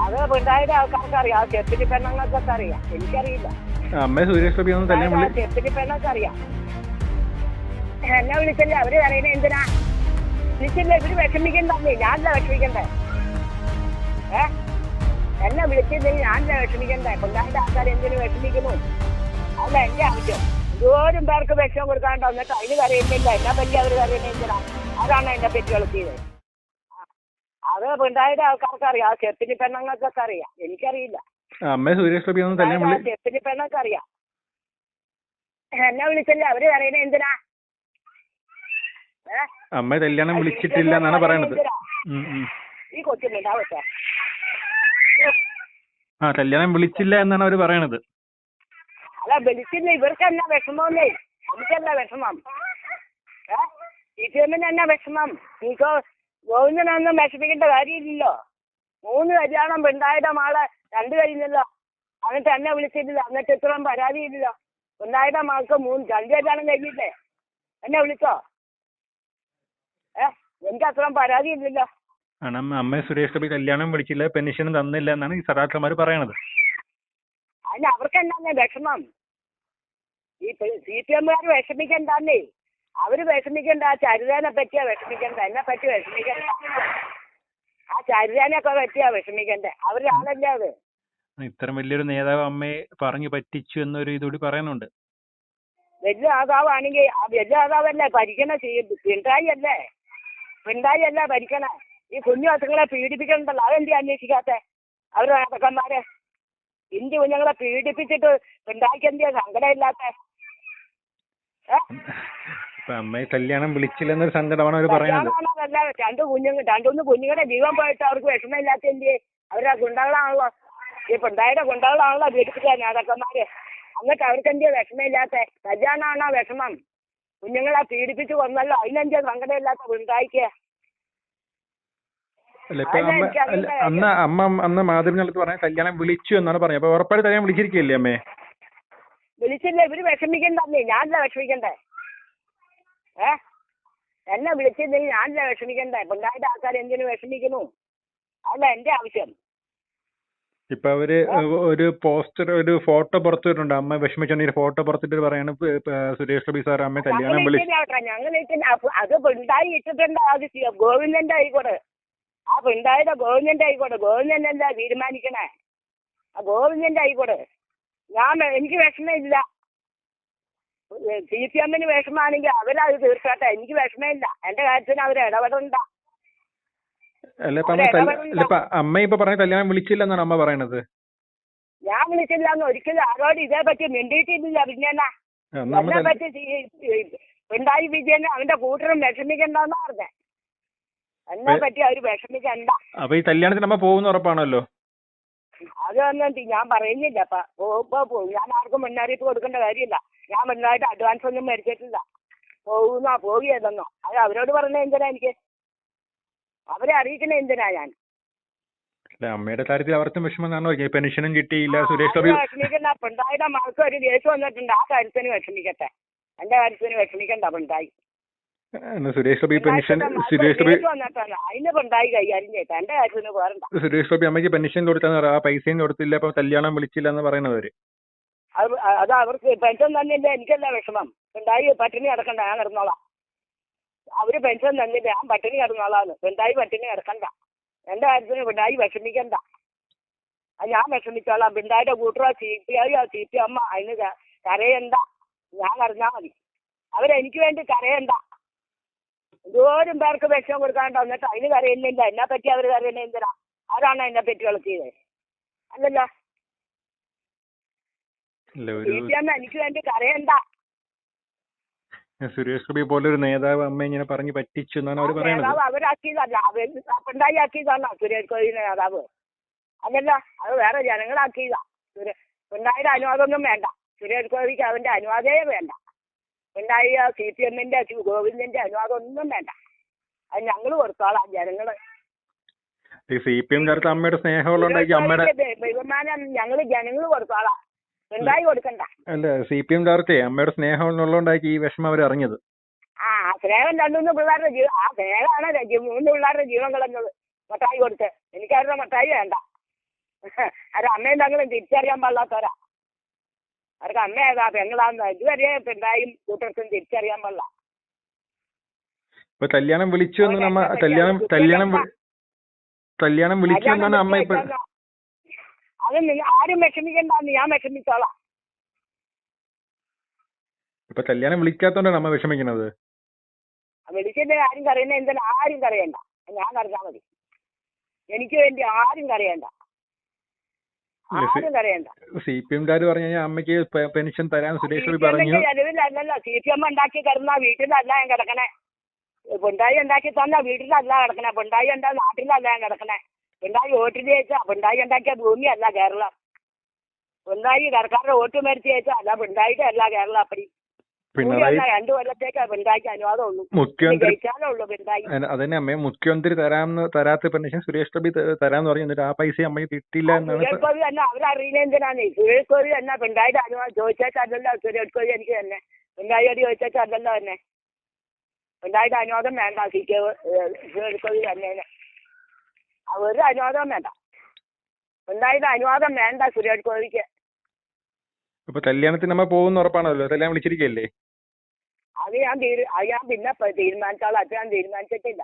അത് പിണ്ടായുടെ ആൾക്കാർക്ക് അറിയാം ആ ചെത്തിരി പെണ്ണുങ്ങൾക്കൊക്കെ അറിയാം. എനിക്കറിയില്ല. അമ്മ സുരേഷ് ഗോപി ഒന്നും തന്നെ ചെത്തിരി പെണ്ണൊക്കെ അറിയാം എന്നെ വിളിച്ചല്ലേ? അവർ അറിയണ എന്തിനാ? വിളിച്ചില്ല? ഇവർ വിഷമിക്കണ്ടേ ഞാനല്ല വിഷമിക്കണ്ടേ? ഏ? എന്നെ വിളിച്ചില്ലെങ്കിൽ ഞാനല്ല വിഷമിക്കണ്ടേ? പിണ്ടായുടെ ആൾക്കാർ എന്തിനു വിഷമിക്കുന്നു? അല്ല എന്റെ ആവശ്യം. എന്തോരം പേർക്ക് വിഷം കൊടുക്കാണ്ട് എന്നിട്ട് അതിന് കറിയുന്നില്ല എന്നെ പറ്റി അവർ എന്തിനാ? അതാണ് എന്നെ പറ്റി കളിച്ചത് അത് പിണ്ടായുടെ ആൾക്കാർക്ക് അറിയാം ആ ചെത്തിരി പെണ്ണുങ്ങൾക്കൊക്കെ അറിയാം. എനിക്കറിയില്ല. അമ്മയെ സുരേഷ് ഗോപി ഒന്നും തന്നെ വിളി ചെത്തിരി പെണ്ണൊക്കെ അറിയാം എന്നെ വിളിച്ചല്ലേ? അവർ പറയുന്നത് എന്തിനാ? ഏ? അമ്മയെ കല്യാണം വിളിച്ചിട്ടില്ല എന്നാണ് പറയണത്. ഈ കൊച്ചുണ്ടാവട്ടെ ആ കല്യാണം വിളിച്ചില്ല എന്നാണ് അവർ പറയണത്. അല്ല വിളിച്ചില്ല. ഇവർക്ക് എന്നാ വിഷമമല്ലേ? എനിക്കെന്താ വിഷമം? സി പി എമ്മിന് എന്നാ വിഷമം? നിങ്ങൾക്ക് ഗോവിന്ദനൊന്നും വിഷമിക്കേണ്ട കാര്യമില്ലല്ലോ. മൂന്ന് കല്യാണം പെണ്ണായിട്ട മാളെ രണ്ട് കഴിഞ്ഞല്ലോ. എന്നിട്ട് എന്നെ വിളിച്ചിട്ടില്ല. എന്നിട്ട് ഇത്രയും പരാതിയില്ലല്ലോ. പെണ്ണായിട്ട മാൾക്ക് മൂന്ന് രണ്ട് കല്യാണം കഴിഞ്ഞില്ലേ? എന്നെ വിളിച്ചോ? ഏ? എനിക്ക് അത്രയും പരാതിയില്ലല്ലോ. ആണ് അമ്മ. അമ്മയെ സുരേഷ് ഗോപി കല്യാണം വിളിച്ചില്ല പെൻഷൻ തന്നില്ല എന്നാണ് ഈ സദാർത്ഥന്മാർ പറയണത്. അല്ല അവർക്ക് എന്താന്നേ വിഷമം? ഈ സി പി എമ്മുകാർ വിഷമിക്കണ്ടെന്നേ. അവർ വിഷമിക്കണ്ട ആ ചരിതേനെ പറ്റിയാ വിഷമിക്കണ്ട എന്നെ പറ്റി വിഷമിക്കണ്ട. ആ ചരിതേനൊക്കെ പറ്റിയാ വിഷമിക്കണ്ടേ? അവരാളല്ലേ അത്? ഇത്രയും വലിയൊരു നേതാവ് അമ്മയെ പറഞ്ഞു പറ്റിച്ചു എന്നൊരു ഇതുകൂടി പറയുന്നുണ്ട് വലിയ ആകാവാണെങ്കിൽ ആ വലിയ ആകാവല്ലേ ഭരിക്കണ പിണറായി അല്ലേ പിണറായി അല്ലേ ഭരിക്കണ? ഈ കുഞ്ഞു അസുഖങ്ങളെ പീഡിപ്പിക്കണ്ടല്ലോ? അതെന്തി അന്വേഷിക്കാത്ത? അവരുടെ നേതാക്കന്മാരെ? ഇന്ത്യ കുഞ്ഞുങ്ങളെ പീഡിപ്പിച്ചിട്ട് പിണറായിക്ക് എന്തിയാ സങ്കടമില്ലാത്ത? ഇപ്പൊ അമ്മയെ കല്യാണം വിളിച്ചില്ലെന്ന് ഒരു സങ്കടമാണ് അവർ പറയുന്നത്. കല്യാണമാണതല്ല രണ്ട് കുഞ്ഞുങ്ങൾ രണ്ടൊന്ന് കുഞ്ഞുങ്ങളുടെ ജീവൻ പോയിട്ട് അവർക്ക് വിഷമമില്ലാത്ത എന്തിയെ അവരുടെ ഗുണ്ടകളാണല്ലോ. ഈ പിണ്ടായുടെ ഗുണ്ടകളാണല്ലോ പീഡിപ്പിച്ച നേതാക്കന്മാര് എന്നിട്ട് അവർക്ക് എന്തിയാ വിഷമമില്ലാത്ത കല്യാണമാണോ വിഷമം? കുഞ്ഞുങ്ങളെ പീഡിപ്പിച്ച് കൊന്നല്ലോ. അതിനെന്തിയാ സങ്കടമില്ലാത്ത പിണ്ടായിക്ക് അല്ല ഇപ്പൊ അമ്മ അല്ല, അന്ന് അമ്മ അന്ന് മാധ്യമങ്ങൾക്ക് പറഞ്ഞ കല്യാണം വിളിച്ചു എന്നാണ് പറഞ്ഞത്. അപ്പൊ ഉറപ്പായിട്ട് കല്യാണം വിളിച്ചിരിക്കുകയല്ലേ അമ്മേ? വിളിച്ചില്ല. ഇവർ വിഷമിക്കണ്ടേ ഞാനല്ല വിഷമിക്കണ്ടേ? ഏ? എന്നെ വിളിച്ചില്ലെങ്കിൽ ഞാനല്ല വിഷമിക്കണ്ടേ? പിണ്ടായിട്ട് ആൾക്കാർ എന്തിനു വിഷമിക്കുന്നു? അല്ല എന്റെ ആവശ്യം. ഇപ്പൊ അവർ ഒരു പോസ്റ്റർ ഒരു ഫോട്ടോ പുറത്തുവിട്ടുണ്ട് അമ്മ വിഷമിച്ചോണ്ട് ഫോട്ടോ പുറത്തിട്ട് പറയാണ് സുരേഷ് ഗോപി സാർ അമ്മ കല്യാണം വിളി ഞങ്ങൾ അത് പിണ്ടായി ഇട്ടിട്ടുണ്ട് അത് ഗോവിന്ദന്റെ ആയിക്കോട്ടെ ആ പിണ്ടായുടെ ഗോവിന്ദന്റെ ആയിക്കോട്ടെ ഗോവിന്ദൻ എന്താ തീരുമാനിക്കണേ? ആ ഗോവിന്ദന്റെ ആയിക്കോട്ടെ ഞാൻ എനിക്ക് വിഷമമില്ല സി പി എമ്മിന് വിഷമാണെങ്കിൽ അവരത് തീർച്ചയായിട്ടും എനിക്ക് വിഷമമില്ല. എന്റെ കാര്യത്തിന് അവർ ഇടപെടണ്ട. അമ്മ ഇപ്പൊ പറഞ്ഞ കല്യാണം വിളിച്ചില്ല എന്നാണ് അമ്മ പറയണത്. ഞാൻ വിളിച്ചില്ല എന്ന് ഒരിക്കലും ആരോട് ഇതേ പറ്റി മിണ്ടിയിട്ടില്ല പിന്നെ എന്നാ പറ്റി പിണറായി വിജയൻ അവന്റെ കൂട്ടരും വിഷമിക്കണ്ടെന്നാ പറഞ്ഞേ. എന്നെ പറ്റി അവർ വിഷമിക്കണ്ട. അപ്പൊ ഈ കല്യാണത്തിന് അമ്മ പോകുന്ന ഉറപ്പാണല്ലോ? അതൊന്നും ഞാൻ പറയുന്നില്ല. അപ്പൊ ഞാൻ ആർക്കും മുന്നറിയിപ്പ് കൊടുക്കേണ്ട കാര്യമില്ല. ഞാൻ വലുതായിട്ട് അഡ്വാൻസ് ഒന്നും മേടിച്ചിട്ടില്ല. പോകുന്നോ പോവുകയെന്നോ അത് അവരോട് പറഞ്ഞ എന്തിനാ എനിക്ക്? അവരെ അറിയിക്കണ എന്തിനാ ഞാൻ? അമ്മയുടെ കാര്യത്തിൽ അവർക്കും വിഷമം പെൻഷനും കിട്ടിയില്ല സുരേഷ് ഗോപി വിഷമിക്കുന്ന പിണ്ടായിയുടെ മകൾക്ക് ഒരു കേസ് വന്നിട്ടുണ്ട്. ആ കാര്യത്തിന് വിഷമിക്കട്ടെ. എന്റെ കാര്യത്തിന് വിഷമിക്കണ്ട പിണറായി. സുരേഷ് ഗോപി പെൻഷൻ സുരേഷ് ഗോപി സുരേഷ് ഗോപി അമ്മയ്ക്ക് പെൻഷൻ കൊടുത്തെന്ന് പറയാം ആ പൈസയും കൊടുത്തില്ല അപ്പൊ കല്യാണം വിളിച്ചില്ല എന്ന് പറയുന്നത് അവർ അത് അവർക്ക് പെൻഷൻ തന്നില്ല? എനിക്കല്ല വിഷമം. പിണ്ടായി പട്ടിണി കിടക്കണ്ട ഞാൻ കിടന്നോളാം. അവർ പെൻഷൻ തന്നില്ല? ഞാൻ പട്ടിണി കിടന്നോളാന്ന്. പിണ്ടായി പട്ടിണി കിടക്കണ്ട. എന്റെ കാര്യത്തിന് പിണ്ടായി വിഷമിക്കണ്ട. ഞാൻ വിഷമിച്ചോളാം. പിണ്ടായിയുടെ കൂട്ടറോ C P I C P അമ്മ അതിന് കരയണ്ട. ഞാൻ കരഞ്ഞാ മതി. അവരെനിക്ക് വേണ്ടി കരയണ്ട. എന്തോരം പേർക്ക് വിഷം കൊടുക്കാണ്ട് എന്നിട്ട് അതിന് കരയുന്നില്ല. എന്നെ പറ്റി അവർ കരയുന്ന എന്തിനാ ആരാണ് എന്നെ പറ്റി കളിച്ചത് അല്ലല്ലോ. എനിക്ക് വേണ്ടി കരയണ്ട. സുരേഷ് ഗോപി പോലെ ഒരു നേതാവ് അമ്മ ഇങ്ങനെ പറഞ്ഞു പറ്റിച്ചു എന്നാണ് അവർ പറയുന്നത്. അവരാക്കിയതല്ല പിണ്ടായി ആക്കിയതാണ് സുരേഷ് ഗോപി നേതാവ്. അതല്ല അത് വേറെ ജനങ്ങളാക്കിയതാ സുരേ പിണ്ടായിയുടെ അനുവാദമൊന്നും വേണ്ട. സുരേഷ് ഗോപിക്ക് അവന്റെ അനുവാദമേ വേണ്ട. പിണ്ടായി സി പി എമ്മിന്റെ ഗോവിന്ദന്റെ അനുവാദം ഒന്നും വേണ്ട. അത് ഞങ്ങൾ കൊടുത്തോളാം ജനങ്ങൾ. സി പി എം കാലത്ത് അമ്മയുടെ സ്നേഹമുള്ള ബഹുമാനം ഞങ്ങൾ ജനങ്ങൾ കൊടുത്തോളാം. പിണ്ടായി കൊടുക്കണ്ട. അല്ല സി പി എം കാലത്തെ അമ്മയുടെ സ്നേഹം ഉള്ളതുകൊണ്ടായിരിക്കും ഈ വിഷമം അവർ അറിഞ്ഞത്. ആ സ്നേഹം രണ്ടുമൂന്ന് പിള്ളേരുടെ ജീവൻ ആ സ്നേഹമാണ് മൂന്ന് പിള്ളേരുടെ ജീവൻ കളഞ്ഞത്. മട്ടായി കൊടുത്ത്. എനിക്കാരുടെ മട്ടായി വേണ്ട. അത് അമ്മയും തങ്ങളും തിരിച്ചറിയാൻ പാടില്ലാത്തവരാ. അവർക്ക് അമ്മ ഏതാ പെങ്ങളാന്ന് ഇതുവരെ പിണ്ടായും കൂട്ടർക്കും തിരിച്ചറിയാൻ പാടില്ല. കല്യാണം വിളിച്ചു കല്യാണം കല്യാണം കല്യാണം വിളിച്ചു എന്നാണ് അമ്മ ഇപ്പൊ അത് ആരും വിഷമിക്കണ്ടെന്ന് ഞാൻ വിഷമിച്ചോളാം. ഇപ്പൊ കല്യാണം വിളിക്കാത്തോണ്ടാണ് നമ്മ വിഷമിക്കുന്നത് വിളിക്കേണ്ട ആരും കറിയുന്ന എന്തിനാ? ആരും കറിയണ്ട ഞാൻ കറിഞ്ഞാൽ മതി. എനിക്ക് വേണ്ടി ആരും കറിയണ്ട സി- ആരും കറിയണ്ട സി പി എംകാര് പറഞ്ഞു കഴിഞ്ഞാൽ അമ്മയ്ക്ക് പെൻഷൻ തരാൻ സുരേഷ് പറഞ്ഞു. ചെലവിലല്ലല്ലോ സി പി എം ഉണ്ടാക്കി തരുന്ന വീട്ടിലല്ല ഞാൻ കിടക്കണേ. പൊണ്ടായി ഉണ്ടാക്കി തന്ന വീട്ടിലല്ല കിടക്കണേ. പൊണ്ടായി ഉണ്ടാ നാട്ടിലല്ല ഞാൻ കിടക്കണേ. പിണ്ടായി വോട്ട് ജയിച്ചാ പിണ്ടായി ഉണ്ടാക്കിയ ഭൂമിയല്ല കേരളം. ഉണ്ടായി സർക്കാരുടെ വോട്ട് മേടിച്ച് ജയിച്ചാ അല്ല പിണ്ടായിട്ട് അല്ല കേരളം അപ്പടി. പിണറായി രണ്ടു കൊല്ലത്തേക്ക് മുഖ്യമന്ത്രി അതന്നെ അമ്മയെ മുഖ്യമന്ത്രി തരാമെന്ന് തരാത്ത പെൻഷൻ സുരേഷ് ഗോപി തരാന്ന് പറഞ്ഞു എന്നിട്ട് ആ പൈസ അമ്മയ്ക്ക് കിട്ടില്ല എന്നാണ് സുരേഷ് ഗോപി തന്നെ അവരറിയുന്ന എന്തിനാണ്? സുരേഷ് ഗോപി തന്നെ പിണ്ടായിട്ട് അനുവാദം ചോദിച്ചല്ലോ സുരേഷ് ഗോപി എനിക്ക് തന്നെ. പിണ്ടായിയോട് ചോദിച്ചല്ലോ തന്നെ. പിണ്ടായിട്ട് അനുവാദം വേണ്ട സി കെ സുരേഷ് ഗോപി തന്നെ. ഒരു അനുവാദം വേണ്ട. എന്തായാലും അനുവാദം വേണ്ട സുരേഷ് ഗോപിക്ക് അപ്പൊ കല്യാണത്തിന് നമ്മൾ പോകുന്ന ഉറപ്പാണല്ലോ? കല്യാണം വിളിച്ചിരിക്കല്ലേ? അത് ഞാൻ തീരു അത് ഞാൻ പിന്നെ തീരുമാനിച്ചോളാം. അത് ഞാൻ തീരുമാനിച്ചിട്ടില്ല.